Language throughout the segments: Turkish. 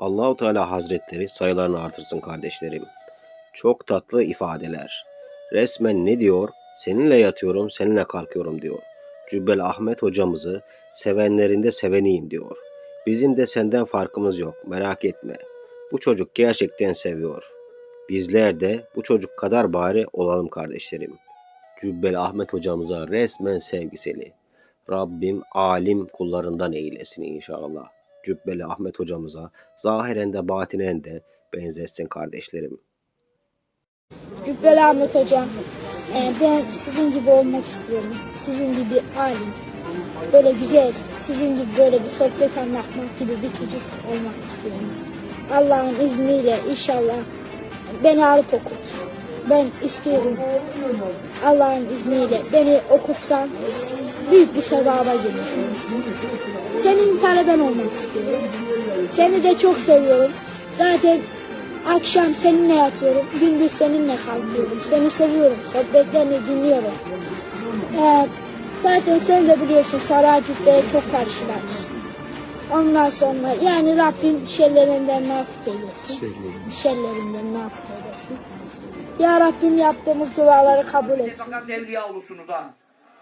Allahu Teala Hazretleri sayılarını artırsın kardeşlerim. Çok tatlı ifadeler. Resmen ne diyor? Seninle yatıyorum, seninle kalkıyorum diyor. Cübbel Ahmet hocamızı sevenlerinde seveniyim diyor. Bizim de senden farkımız yok, merak etme. Bu çocuk gerçekten seviyor. Bizler de bu çocuk kadar bari olalım kardeşlerim. Cübbel Ahmet hocamıza resmen sevgiseli. Rabbim alim kullarından eylesin inşallah. Cübbeli Ahmet hocamıza zahiren de batinen de benzetsin kardeşlerim. Cübbeli Ahmet Hocam, e, ben sizin gibi olmak istiyorum. Sizin gibi alim, böyle güzel, sizin gibi böyle bir sohbet anlatmak gibi bir çocuk olmak istiyorum. Allah'ın izniyle inşallah beni alıp okut. Ben istiyorum. Allah'ın izniyle beni okutsan büyük bir sevaba girmiş Senin taleben olmak istiyorum. Seni de çok seviyorum. Zaten akşam seninle yatıyorum, gündüz seninle kalkıyorum. Seni seviyorum, sohbetlerini dinliyorum. Ee, zaten sen de biliyorsun Saray Cübbe'ye çok karşılar. Ondan sonra yani Rabbim şerlerinden mağfiret eylesin. Şerlerinden mağfiret eylesin. Ya Rabbim yaptığımız duaları kabul etsin. Evliya olursunuz ha.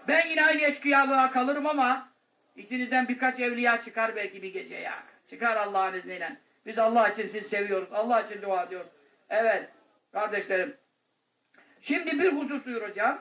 Ben yine aynı eşkıyalığa kalırım ama içinizden birkaç evliya çıkar belki bir gece ya. Çıkar Allah'ın izniyle. Biz Allah için sizi seviyoruz. Allah için dua ediyoruz. Evet kardeşlerim. Şimdi bir husus duyuracağım.